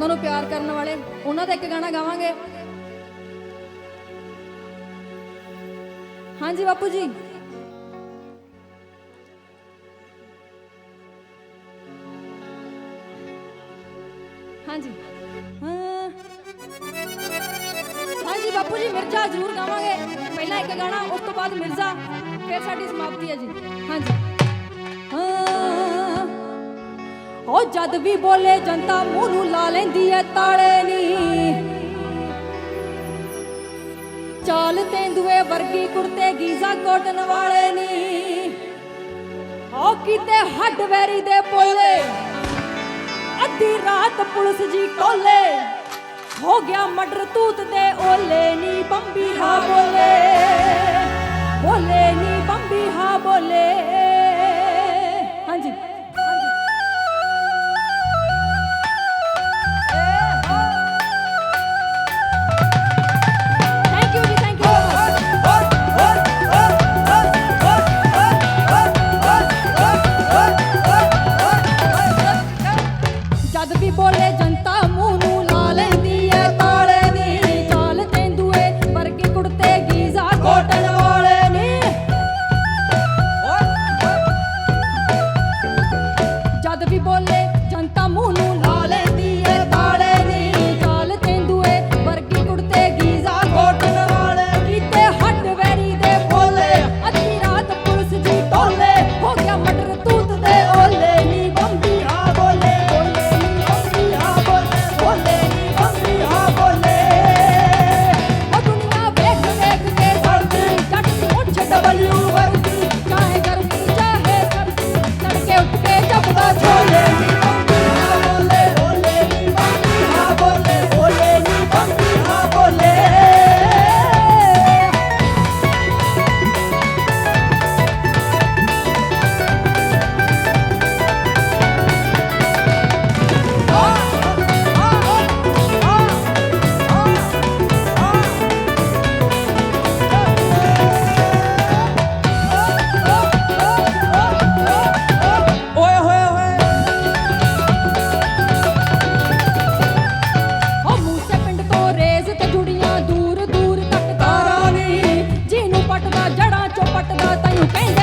ਉਹਨਾਂ ਨੂੰ ਪਿਆਰ ਕਰਨ ਵਾਲੇ, ਉਹਨਾਂ ਦਾ ਇੱਕ ਗਾਣਾ ਗਾਵਾਂਗੇ। ਹਾਂਜੀ ਬਾਪੂ ਜੀ। ਹਾਂਜੀ। ਹਾਂ ਹਾਂਜੀ ਬਾਪੂ ਜੀ, ਮਿਰਜ਼ਾ ਜ਼ਰੂਰ ਗਾਵਾਂਗੇ। ਪਹਿਲਾਂ ਇੱਕ ਗਾਣਾ, ਉਸ ਤੋਂ ਬਾਅਦ ਮਿਰਜ਼ਾ, ਫਿਰ ਸਾਡੀ ਸਮਾਪਤੀ ਹੈ ਜੀ। ਹਾਂਜੀ। ਹਾਂ। ਉਹ ਜਦ ਵੀ ਬੋਲੇ ਜਨਤਾ ਮੂੰਹ ਨੂੰ ਲਾ ਲੈਂਦੀ ਐ ਤਾਲੇ ਨੀ। ਚਾਲ ਤੇਂਦੂਏ ਵਰਗੀ ਕੁੜਤੇ ਗੀਜ਼ਾ ਕੋਟਨ ਵਾਲੇ ਨੀ। ਹੋ ਕਿਤੇ ਹੱਡ ਵੈਰੀ ਦੇ ਪੋਲੇ। ਅੱਧੀ ਰਾਤ ਪੁਲਿਸ ਜੀ ਕੋਲੇ ਹੋ ਗਿਆ ਮਰਡਰ ਤੂਤ ਦੇ ਓਲੇ ਨੀ ਬੰਬੀ ਹਾ ਬੋਲੇ। ਬੋਲੇ ਨੀ ਬੰਬੀ ਹਾ ਬੋਲੇ। Hey.